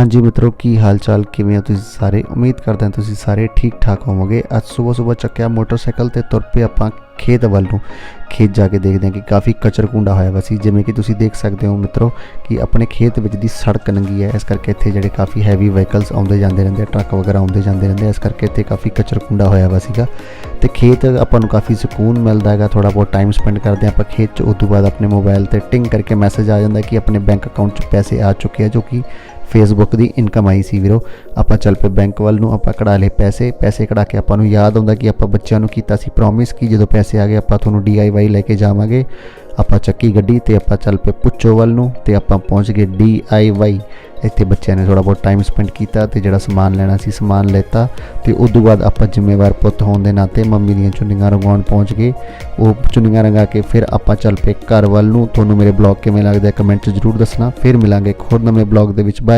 ਹਾਂਜੀ ਮਿੱਤਰੋ, ਕੀ ਹਾਲ ਚਾਲ ਕਿਵੇਂ ਹੋ ਤੁਸੀਂ ਸਾਰੇ? ਉਮੀਦ ਕਰਦੇ ਹਾਂ ਤੁਸੀਂ ਸਾਰੇ ਠੀਕ ਠਾਕ ਹੋਵੋਗੇ। ਅੱਜ ਸਵੇਰ ਸਵੇਰ ਚੱਕਿਆ ਮੋਟਰਸਾਈਕਲ ਤੇ ਤੁਰ ਪਏ ਆਪਾਂ ਖੇਤ ਵੱਲ ਨੂੰ। ਖੇਤ ਜਾ ਕੇ ਦੇਖਦੇ ਹਾਂ ਕਿ ਕਾਫੀ ਕਚਰ ਕੁੰਡਾ ਹੋਇਆ ਵਾ ਸੀ। ਜਿਵੇਂ ਕਿ ਤੁਸੀਂ ਦੇਖ ਸਕਦੇ ਹੋ ਮਿੱਤਰੋ ਕਿ ਆਪਣੇ ਖੇਤ ਵਿੱਚ ਦੀ ਸੜਕ ਨੰਗੀ ਹੈ। ਇਸ ਕਰਕੇ ਇੱਥੇ ਜਿਹੜੇ ਕਾਫੀ ਹੈਵੀ ਵਹੀਕਲਸ ਆਉਂਦੇ ਜਾਂਦੇ ਰਹਿੰਦੇ ਆ, ਟਰੱਕ ਵਗੈਰਾ ਆਉਂਦੇ ਜਾਂਦੇ ਰਹਿੰਦੇ ਇਸ ਕਰਕੇ ਇੱਥੇ ਕਾਫੀ ਕਚਰ ਕੁੰਡਾ ਹੋਇਆ ਵਾ ਸੀਗਾ। ਤੇ ਖੇਤ ਆਪਾਂ ਨੂੰ ਕਾਫੀ ਸਕੂਨ ਮਿਲਦਾ ਹੈਗਾ। ਥੋੜਾ ਬਹੁਤ ਟਾਈਮ ਸਪੈਂਡ ਕਰਦੇ ਹਾਂ ਆਪਾਂ ਖੇਤ 'ਚ। ਉਸ ਤੋਂ ਬਾਅਦ ਆਪਣੇ ਮੋਬਾਈਲ ਤੇ ਟਿੰਗ ਕਰਕੇ ਮੈਸੇਜ ਆ ਜਾਂਦਾ ਕਿ ਆਪਣੇ ਬੈਂਕ ਅਕਾਊਂਟ 'ਚ ਪੈਸੇ ਆ ਚੁੱਕੇ ਆ, ਜੋ ਕਿ ਫੇਸਬੁੱਕ ਦੀ ਇਨਕਮ ਆਈ ਸੀ ਵੀਰੋ। ਆਪਾਂ ਚੱਲ ਪਏ ਬੈਂਕ ਵੱਲ ਨੂੰ, ਆਪਾਂ ਕਢਾ ਲਏ ਪੈਸੇ। ਪੈਸੇ ਕਢਾ ਕੇ ਆਪਾਂ ਨੂੰ ਯਾਦ ਆਉਂਦਾ ਕਿ ਆਪਾਂ ਬੱਚਿਆਂ ਨੂੰ ਕੀਤਾ ਸੀ ਪ੍ਰੋਮਿਸ ਕਿ ਜਦੋਂ ਪੈਸੇ ਆ ਗਏ ਆਪਾਂ ਤੁਹਾਨੂੰ ਡੀਆਈਵਾਈ ਲੈ ਕੇ ਜਾਵਾਂਗੇ। ਆਪਾਂ ਚੱਕੀ ਗੱਡੀ ਤੇ ਆਪਾਂ ਚੱਲ ਪਏ ਪੁੱਚੋ ਵੱਲ ਨੂੰ ਤੇ ਆਪਾਂ ਪਹੁੰਚ ਗਏ ਡੀਆਈਵਾਈ ਇੱਥੇ ਬੱਚਿਆਂ ਨੇ ਥੋੜਾ ਬਹੁਤ ਟਾਈਮ ਸਪੈਂਡ ਕੀਤਾ ਤੇ ਜਿਹੜਾ ਸਮਾਨ ਲੈਣਾ ਸੀ ਸਮਾਨ ਲੈਤਾ ਤੇ ਉਸ ਤੋਂ ਬਾਅਦ ਆਪਾਂ ਜ਼ਿੰਮੇਵਾਰ ਪੁੱਤ ਹੋਣ ਦੇ ਨਾਤੇ ਮੰਮੀ ਦੀਆਂ ਚੁੰਨੀਆਂ ਰੰਗਾਉਣ ਪਹੁੰਚ ਗਏ। ਉਹ ਚੁੰਨੀਆਂ ਰੰਗਾ ਕੇ ਫਿਰ ਆਪਾਂ ਚੱਲ ਪਏ ਘਰ ਵੱਲ ਨੂੰ। ਤੁਹਾਨੂੰ ਮੇਰੇ ਬਲੌਗ ਕਿਵੇਂ ਲੱਗਦਾ ਕਮੈਂਟ 'ਚ ਜ਼ਰੂਰ ਦੱਸਣਾ। ਫਿਰ ਮਿਲਾਂਗੇ ਇੱਕ ਹੋਰ ਨਵੇਂ ਬਲੌਗ ਦੇ ਵਿੱਚ। ਬਾਏ